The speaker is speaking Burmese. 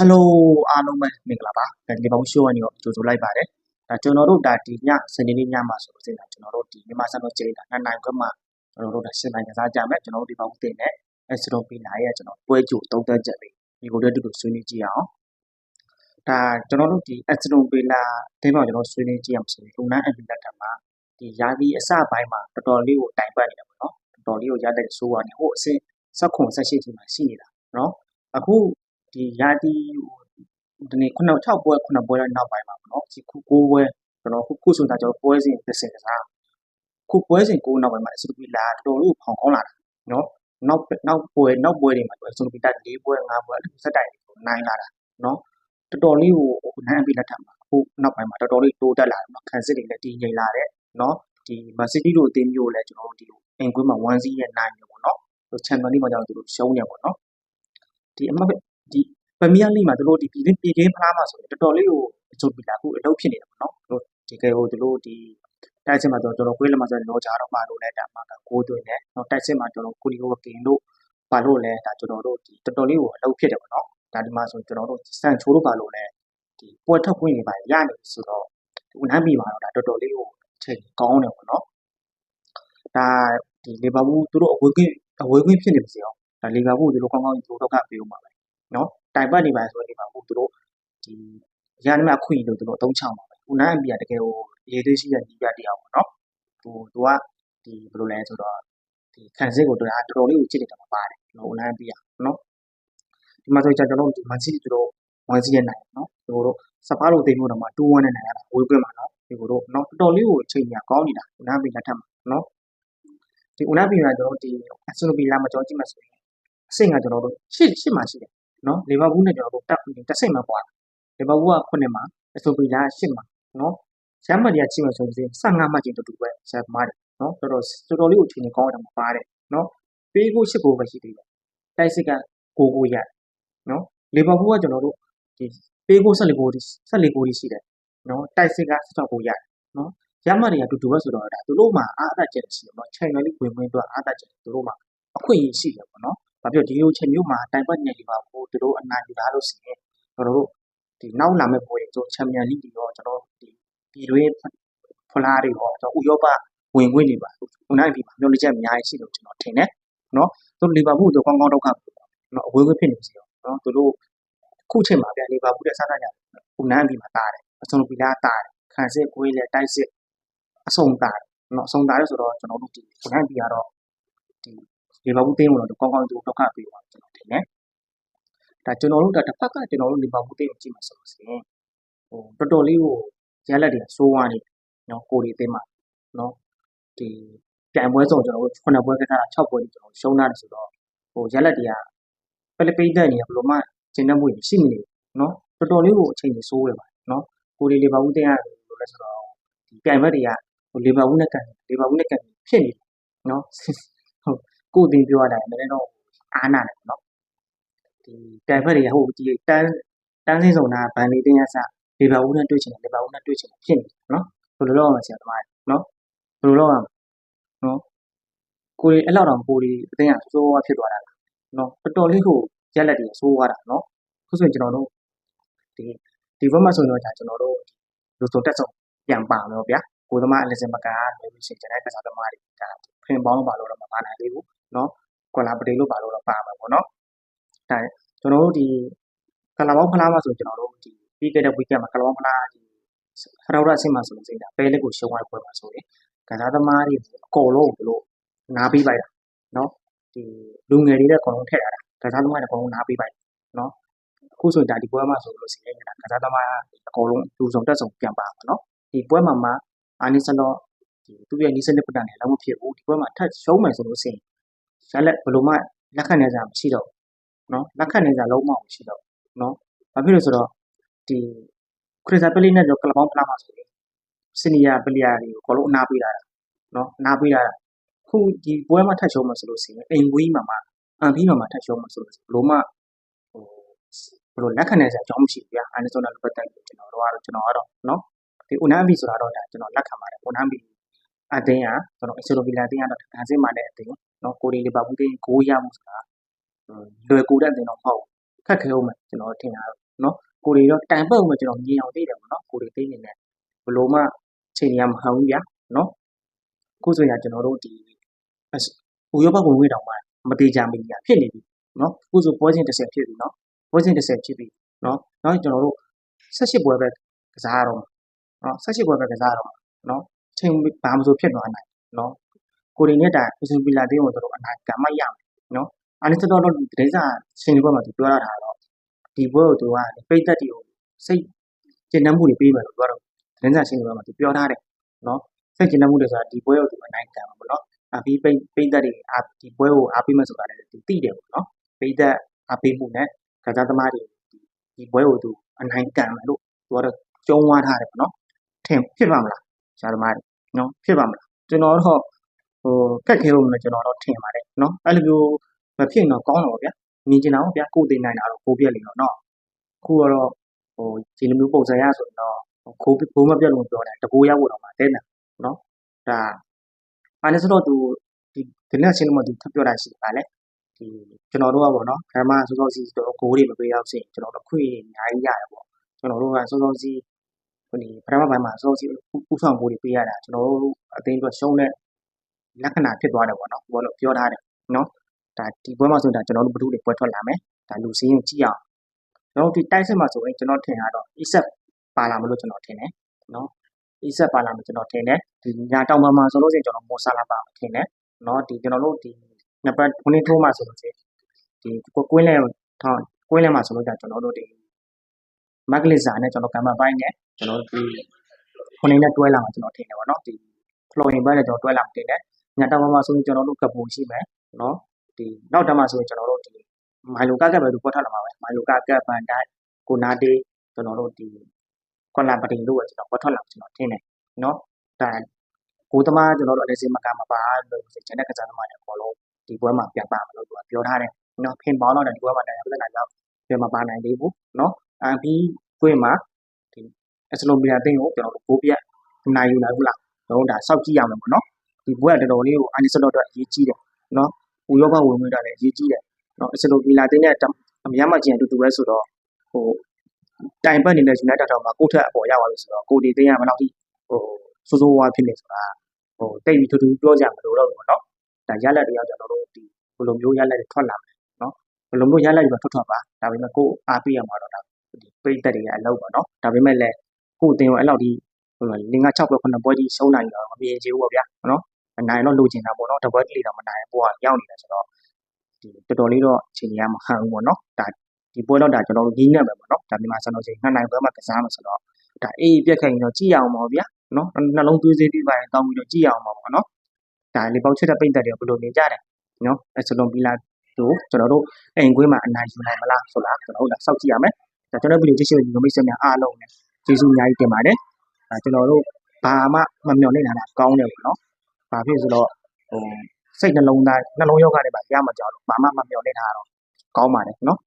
ဟယ်လိုအားလုံးပဲမင်္ဂလာပါဒါဒီဘောင်ရှိုးကနေတော့ကြိုဆိုလိုက်ပါတယ်ဒါကျွန်တော်တို့ဒါဒီညစနေနေ့ညမှာဆိုလို့စင်တာကျွန်တော်တို့ဒီမြန်မာစံတော်ချိန်တာနှစ်နိုင်ခွဲမှာကျွန်တော်တို့ဒါရှင်းနိုင်ကစားကြမယ်ကျွန်တော်တို့ဒီဘောင်တင်နဲ့အစတိုပီနာရဲ့ကျွန်တော်ပွဲကြိုသုံးသက်ချက်လေးဒီကိုတည်းတူတူဆွေးနွေးကြည့်အောင်ဒါကျွန်တော်တို့ဒီအစတိုပီနာတင်းပေါကျွန်တော်ဆွေးနွေးကြည့်အောင်ဆိုရင်လုံနန်းအပီလက်ထက်မှာဒီယာဒီအစပိုင်းမှာတော်တော်လေးကိုတိုင်ပတ်နေတာပေါ့နော်တော်တော်လေးကိုရတဲ့ဆိုးကနေဟိုအစင်ဆက်ခွန်ဆက်ရှိทีမှာရှိနေတာနော်အခု ဒီယာဒီဒီနေ့ခုန6ပွဲ9ပွဲနောက်ပိုင်းမှာပေါ့နော်ဒီခု9ပွဲကျွန်တော်ခုခုဆိုတာကျွန်တော်ပွဲစဉ်တစ်စင်ကစားခုပွဲစဉ်9နောက်ပိုင်းမှာအစတူပီလာတော်တော်လေးဖောင်ကောင်းလာတာနော်နောက်နောက်ပွဲနောက်ပွဲတွေမှာအစတူပီတာ4ပွဲ5ပွဲစက်တိုင်ကိုနိုင်လာတာနော်တော်တော်လေးကိုဟိုနိုင်အပီလက်ထက်မှာခုနောက်ပိုင်းမှာတော်တော်လေးတိုးတက်လာတယ်နော်ခံစစ်တွေလည်းတည်ငြိမ်လာတယ်နော်ဒီမန်စီးတီးတို့အသင်းမျိုးလည်းကျွန်တော်တို့ဒီအင်ကွင်းမှာ1-0ရဲ့နိုင်တယ်ပေါ့နော်ဟိုချန်ပီယံလိမှာကျတော့သူတို့ရှုံးနေပေါ့နော်ဒီအမှတ် ဒီပရီးမီးယားလိမှာသူတို့ဒီပြည်တွင်းပြည်ကင်းဖလားမှာဆိုရင်တော်တော်လေးကိုအကျိုးပြတာအခုအလုပ်ဖြစ်နေတာပေါ့နော်သူတို့ဒီကဲဟိုသူတို့ဒီတိုက်စစ်မှာတော့ကျွန်တော်ကွေးလက်မှာဆိုလောချာတော့ပါလို့လဲဒါမှကကိုးသွင်းတယ်နော်တိုက်စစ်မှာကျွန်တော်ကိုလီဟိုကင်တို့ပါလို့လဲဒါကျွန်တော်တို့ဒီတော်တော်လေးကိုအလုပ်ဖြစ်တယ်ပေါ့နော်ဒါဒီမှာဆိုကျွန်တော်တို့စန်ချိုးတို့ပါလို့လဲဒီပွဲထွက်ခွင့်တွေပါရနေဆိုတော့ဦးနမ်းပြီမှာတော့ဒါတော်တော်လေးကိုချိန်ကောင်းတယ်ပေါ့နော်ဒါဒီလီဗာပူးသူတို့အဝေးကွင်းအဝေးကွင်းဖြစ်နေပါစေအောင်ဒါလီဗာပူးသူတို့ကောင်းကောင်းသူတို့တော့ကပေးဦးမှာပဲ နော်တိုင်ပတ်နေပါဆိုလီဗာပူးသူတို့ဒီရန်မခွင့်လို့သူတို့အသုံးချမှာပဲဦးနမ်းအပြတကယ်ကိုရေးသေးရှိတဲ့ဒီပြတရားပေါ့နော်ဟိုသူကဒီဘယ်လိုလဲဆိုတော့ဒီခံစစ်ကိုတော်တော်လေးကိုချစ်နေတာမှာပါတယ်နော်ဦးနမ်းအပြနော်ဒီမှာဆိုကျွန်တော်တို့ဒီမန်စီသူတို့ဝန်စီရနိုင်နော်သူတို့စပါးလို့သိမှုတော့မှ2-1နဲ့နိုင်ရတာဝေးကွင်းမှာနော်ဒီကိုတို့နော်တော်တော်လေးကိုချိန်ညာကောင်းနေတာဦးနမ်းအပြလက်ထက်မှာနော်ဒီဦးနမ်းအပြကကျွန်တော်ဒီအဆူပီလာမှာကျွန်တော်ကြည့်မှဆိုရင်အဆင့်ကကျွန်တော်တို့ရှစ်ရှစ်မှာရှိတယ် နော်လီဗာပူးနဲ့ကျွန်တော်တို့တက်တက်စိတ်မှာပွားလီဗာပူးက9မှာအဆူပီလာ10မှာနော်ရမ်းမတရားချိန်မှာဆိုရင်15မှတ်ချင်းတူတူပဲဆရာမားတယ်နော်တော်တော်တော်တော်လေးကိုချိန်နေကောင်းတယ်မှာပါတယ်နော်ပေးဖို့8ကိုပဲရှိသေးတယ်တိုက်စစ်က9ကိုရတယ်နော်လီဗာပူးကကျွန်တော်တို့ဒီပေးဖို့14ကို14ကိုရှိတယ်နော်တိုက်စစ်က16ကိုရတယ်နော်ရမ်းမတွေကတူတူပဲဆိုတော့ဒါသူတို့မှာအားအသက်ချက်ရှိတယ်နော်ချိန်နယ်လေးဝင်ဝင်တော့အားအသက်ချက်သူတို့မှာအခွင့်အရေးရှိတယ်ပေါ့နော်။ ဘာဖြစ်ဒီလိုချိန်မျိုးမှာတိုင်ပတ်နေလီဗာပူးသူတို့အနိုင်ယူတာလို့ဆိုရင်ကျွန်တော်တို့ဒီနောက်လာမယ့်ပွဲတွေဆိုချန်ပီယံလိတွေရောကျွန်တော်ဒီပြည်တွင်းဖလားတွေရောကျွန်တော်ဥရောပဝင်ခွင့်တွေပါခုနကဒီမှာမျှော်လင့်ချက်အများကြီးရှိလို့ကျွန်တော်ထင်တယ်နော်သူလီဗာပူးတို့ကောင်းကောင်းဒုက္ခနော်အဝေးခွင့်ဖြစ်နေစီရောနော်သူတို့ခုချိန်မှာဗျလီဗာပူးရဲ့စားစားကြခုနကဒီမှာတားတယ်အဆုံးပီလာတားတယ်ခံစစ်ကွေးလေတိုက်စစ်အဆုံးတားတယ်နော်အဆုံးတားရဆိုတော့ကျွန်တော်တို့ဒီခုနကဒီကတော့ဒီ လီဗာပူးတင်းဝင်တော့ကောင်းကောင်းသူဒုက္ခပေးပါကျွန်တော်ထင်တယ်ဒါကျွန်တော်တို့ဒါတစ်ဖက်ကကျွန်တော်တို့လီဗာပူးတင်းကိုကြည့်မှာဆိုလို့ရှိရင်ဟိုတော်တော်လေးကိုရလက်တွေစိုးဝါးနေနော်ကိုရီတင်းမှာနော်ဒီပြိုင်ပွဲဆုံးကျွန်တော်တို့9ပွဲကစားတာ6ပွဲကျွန်တော်ရှုံးတာတယ်ဆိုတော့ဟိုရလက်တွေကပလပိတ်တဲ့နေဘယ်လိုမှကျင်းတတ်မှုရှိမနေဘူးနော်တော်တော်လေးကိုအချိန်ကြီးစိုးရပါနော်ကိုရီလီဗာပူးတင်းရလို့လဲဆိုတော့ဒီပြိုင်ဘက်တွေကဟိုလီဗာပူးနဲ့ကန်လီဗာပူးနဲ့ကန်ဖြစ်နေနော်ဟုတ် ကိုအတင်းပြောရတာလည်းတော့အားနာတယ်နော်ဒီပြိုင်ဘက်တွေကဟိုဒီတန်းတန်းစင်းဆောင်တာဗန်လီတင်းရစလီဗာပူးနဲ့တွေ့ချင်တယ်လီဗာပူးနဲ့တွေ့ချင်တယ်ဖြစ်နေနော်ဘယ်လိုလုပ်ရမလဲဆရာသမားနော်ဘယ်လိုလုပ်ရမလဲနော်ကိုရီအဲ့လောက်တော့ကိုရီအတင်းကစိုးဝါဖြစ်သွားတာနော်တော်တော်လေးကိုရက်လက်တွေစိုးဝါတာနော်ခုဆိုရင်ကျွန်တော်တို့ဒီဒီဘက်မှာဆိုတော့ဒါကျွန်တော်တို့လူစုံတက်ဆုံးပြန်ပါမယ်ဗျာကိုသမားအလစင်မကာလွယ်ပြီးရှင်ကျွန်တော်ကစားသမားတွေဒါဖင်ပေါင်းပါလို့တော့မပါနိုင်သေးဘူး နော်ကွာလာပတေလို့ပါလို့တော့ပါမှာပေါ့နော်ဒါကျွန်တော်တို့ဒီကလာပေါင်းဖလားမှာဆိုကျွန်တော်တို့ဒီပြီးခဲ့တဲ့ weekend မှာကလာပေါင်းဖလားဒီဖရောက်ရအဆင့်မှာဆိုလို့စိတ်တာပဲလက်ကိုရှုံးရပွဲမှာဆိုရင်ကစားသမားတွေအကုန်လုံးဘလို့နားပြီးပါတာနော်ဒီလူငယ်တွေလည်းအကုန်လုံးထည့်ရတာကစားသမားတွေအကုန်လုံးနားပြီးပါနော်အခုဆိုဒါဒီပွဲမှာဆိုလို့ရှိရင်ကစားသမားအကုန်လုံးလူဆောင်တက်ဆောင်ပြန်ပါမှာနော်ဒီပွဲမှာမှာအာနီဆန်တော့ဒီသူ့ရဲ့နီးစနစ်ပတန်နဲ့လည်းမဖြစ်ဘူးဒီပွဲမှာထပ်ရှုံးမယ်ဆိုလို့ရှိရ င်ရလက်ဘလို့မှလက်ခံနေကြမရှိတော့နော်လက်ခံနေကြလုံးမမရှိတော့နော်ဘာဖြစ်လို့ဆိုတော့ဒီခရစ်စပလီနဲ့တော့ကလပေါင်းဖလားမှာဆိုရင်စီနီယာပလီယာတွေကိုအကုန်လုံးအနာပေးတာနော်အနာပေးတာခုဒီပွဲမှာထပ်ရှုံးမှဆိုလို့ရှိရင်အိမ်ဝေးမှာမှာအန်ဖီမှာမှာထပ်ရှုံးမှဆိုလို့ဘလို့မှဟိုဘလို့လက်ခံနေစရာအကြောင်းမရှိဘူးဗျာအန်ဒီဆိုနာလိုပတ်သက်ပြီးကျွန်တော်တို့ကတော့ကျွန်တော်ကတော့နော်ဒီဥနမ်ဘီဆိုတာတော့ဒါကျွန်တော်လက်ခံပါတယ်ဥနမ်ဘီ အတင်းကကျွန်တော်အဆိုလိုဗီလာတင်းကတော့ဒါစင်းမှလည်းအတင်းနော်ကိုရီလီဗာပူးတင်းကိုရမှုဆိုတာလွယ်ကူတဲ့အတင်းတော့မဟုတ်ခက်ခဲအောင်မယ်ကျွန်တော်ထင်တာကိုတွေတော့တိုင်ပုတ်မှကျွန်တော်မြင်အောင်သိတယ်ပေါ့နော်ကိုတွေသိနေတယ်ဘလို့မှချိန်ရမဟောင်းဗျာနော်အခုဆိုရင်ကျွန်တော်တို့ဒီဘူရောဘဝင်ဝေးတောင်မှမတေချာမီညာဖြစ်နေပြီနော်အခုဆိုပွဲချင်း30ဖြစ်ပြီနော်ပွဲချင်း30ဖြစ်ပြီနော်နောက်ကျွန်တော်တို့18ပွဲပဲကစားရတော့မှာနော်18ပွဲပဲကစားရတော့မှာနော် ချိန်ဘာမှမဆိုဖြစ်သွားနိုင်နော်ကိုတွေနဲ့တိုင်ဥစပီလာတင်းကိုတို့အနာကမ္မရမယ်နော်အဲ့ဒါတော့ဒီဒိစာရှင်ဒီဘက်မှာသူပြောရတာတော့ဒီပွဲကိုသူကပိတ်သက်တွေကိုစိတ်ကျဉ်းနှံမှုတွေပေးမယ်လို့ပြောတော့ဒိစာရှင်ဒီဘက်မှာသူပြောထားတယ်နော်စိတ်ကျဉ်းနှံမှုတွေဆိုတာဒီပွဲကိုသူအနိုင်ကံမှာပေါ့နော်အပြီးပိတ်ပိတ်သက်တွေအာဒီပွဲကိုအားပေးမယ်ဆိုတာလည်းသူသိတယ်ပေါ့နော်ပိတ်သက်အားပေးမှုနဲ့ကစားသမားတွေဒီပွဲကိုသူအနိုင်ကံမယ်လို့သူကတော့ကျုံးဝါထားတယ်ပေါ့နော်ထင်ဖြစ်ပါမလားရှာသမားတွေ နော်ဖြစ်ပါမလားကျွန်တော်တော့ဟိုကက်ခဲလို့လည်းကျွန်တော်တော့ထင်ပါတယ်နော်အဲ့လိုမျိုးမဖြစ်တော့ကောင်းတော့ဗျာမြင်ကျင်တာပေါ့ဗျာကိုသိနိုင်တာတော့ကိုပြက်လေတော့နော်ခုကတော့ဟိုဒီလိုမျိုးပုံစံရဆိုရင်တော့ခိုးဘိုးမပြက်လို့ပြောတယ်တကိုးရောက်ဖို့တော့မှတဲတယ်နော်ဒါအဲ့ဒါဆိုတော့သူဒီဒီနေ့ချင်းမှသူထပ်ပြောတာရှိပါလေဒီကျွန်တော်တို့ကပေါ့နော်ခရမစောစောစီတော့ကိုးတွေမပေးရောက်စေကျွန်တော်တို့ခွေအများကြီးရတယ်ပေါ့ကျွန်တော်တို့ကစောစောစီဟိုဒီ ပထမပိုင်းမှာ စောစီဥဆောင်ကိုးတွေ ပေးရတာ ကျွန်တော်တို့အသိအတွက် ရှုံးတဲ့လက္ခဏာ ဖြစ်သွားတယ်ပေါ့နော်ဘောလို့ပြောထားတယ်နော်ဒါဒီပွဲမှာဆိုရင်ဒါကျွန်တော်တို့ဘဒုတွေ ပွဲထွက်လာမယ်ဒါလူစင်းရင်ကြည့်အောင် ကျွန်တော်ဒီတိုက်စစ်မှာဆိုရင် ကျွန်တော်ထင်တာတော့ ESET ပါလာမလို့ ကျွန်တော်ထင်တယ်နော် ESET ပါလာမကျွန်တော်ထင်တယ်ဒီညာတောင်မှာမှာဆိုလို့ရှိရင်ကျွန်တော်မော်ဆာလာပါထင်တယ်နော်ဒီကျွန်တော်တို့ဒီနံပါတ်9ထိုးမှာဆိုလို့ရှိရင်ဒီကွင်းလဲထောင်းကွင်းလဲမှာဆိုလို့ကျွန်တော်တို့ဒီ မက်ကလစ်ဇာနဲ့ကျွန်တော်ကံမပိုင်းနဲ့ကျွန်တော်ဒီခုနေနဲ့တွဲလာမှာကျွန်တော်ထင်တယ်ပေါ့နော်ဒီဖလိုရင်ဘက်နဲ့ကျွန်တော်တွဲလာမှာတင်တယ်ညတောင်မှာဆိုရင်ကျွန်တော်တို့ကပူရှိမယ်နော်ဒီနောက်တမှာဆိုရင်ကျွန်တော်တို့ဒီမိုင်လိုကကပ်ပဲလို့ပြောထားလာမှာပဲမိုင်လိုကကပ်ပန်တိုင်းကိုနာတေးကျွန်တော်တို့ဒီကွန်လာပတင်လို့ပဲကျွန်တော်ပြောထားလာကျွန်တော်ထင်တယ်နော်ဒါကိုသမားကျွန်တော်တို့အလေးစင်းမကမပါလို့ဆိုချင်တဲ့ကစားသမားတွေအကုန်လုံးဒီပွဲမှာပြန်ပါမလို့သူကပြောထားတယ်နော်ဖင်ပေါင်းတော့ဒီပွဲမှာတရားပြဿနာကြောင့်ပြန်မပါနိုင်သေးဘူးနော် အပြီးကွင်းမှာဒီအစလိုမီယာတင်းကိုကျွန်တော်တို့ကိုပြက်နိုင်ယူနိုင်ဘူးလားကျွန်တော်ဒါစောက်ကြည့်ရမယ်ပေါ့နော်ဒီပွဲကတော်တော်လေးကိုအာနီစတော့အတွက်အရေးကြီးတယ်နော်ဘူရောဘဝင်ဝင်တာလည်းအရေးကြီးတယ်နော်အစလိုမီလာတင်းနဲ့အများမကျင်အတူတူပဲဆိုတော့ဟိုတိုင်ပတ်နေတဲ့ United တော့မှာကိုထက်အပေါ်ရပါလို့ဆိုတော့ကိုဒီတင်းရမလောက်ထိဟိုစိုးစိုးဝါးဖြစ်နေဆိုတာဟိုတိတ်ပြီးထူးထူးပြောကြမလို့တော့ဘူးเนาะဒါရလက်တရားကျွန်တော်တို့ဒီဘလိုမျိုးရလက်တွေထွက်လာမယ်เนาะဘလိုမျိုးရလက်တွေထွက်ထွက်ပါဒါပေမဲ့ကိုအားပေးရမှာတော့ဒါဒီ ပိတ်သက်တွေကအလုပ်ပေါ့နော်ဒါပေမဲ့လည်းကိုယ်တင်ကိုအဲ့လောက်ဒီဟိုလင်္ကာ6ပွဲ9ပွဲကြီးရှုံးနိုင်တော့မမြင်ချေဘူးပေါ့ဗျာနော်အနိုင်တော့လိုချင်တာပေါ့နော်တပွဲကလေးတော့မနိုင်ဘူးပေါ့ရောက်နေတယ်ဆိုတော့ဒီတော်တော်လေးတော့ချိန်ရမဟန်ဘူးပေါ့နော်ဒါဒီပွဲတော့ဒါကျွန်တော်တို့ကြီးနေမယ်ပေါ့နော်ဒါမြန်မာစံတော်ချိန်နှစ်နိုင်ပွဲမှာကစားမှာဆိုတော့ဒါအေးပြက်ခိုင်တော့ကြည့်အောင်ပါဗျာနော်နှလုံးသွေးသေးသေးပါရင်တောင်းပြီးတော့ကြည့်အောင်ပါပေါ့နော်ဒါလေပေါက်ချက်တဲ့ပိတ်သက်တွေဘယ်လိုနေကြတယ်နော်အစလုံးပြီးလာတို့ကျွန်တော်တို့အိမ်ကွေးမှာအနိုင်ယူနိုင်မလားဆိုလားကျွန်တော်တို့စောင့်ကြည့်ရမယ် ဒါကျွန်တော်ဗီဒီယိုကြည့်ရှုနေတဲ့မိတ်ဆွေများအားလုံးနဲ့ကျေးဇူးအများကြီးတင်ပါတယ်ဒါကျွန်တော်တို့ဘာမှမမျှော်လင့်တာကောင်းတယ်ပေါ့နော်ဘာဖြစ်ဆိုတော့ဟိုစိတ်နှလုံးသားနှလုံးယောဂတွေပါရမှာကြောက်လို့ဘာမှမမျှော်လင့်တာတော့ကောင်းပါတယ်နော်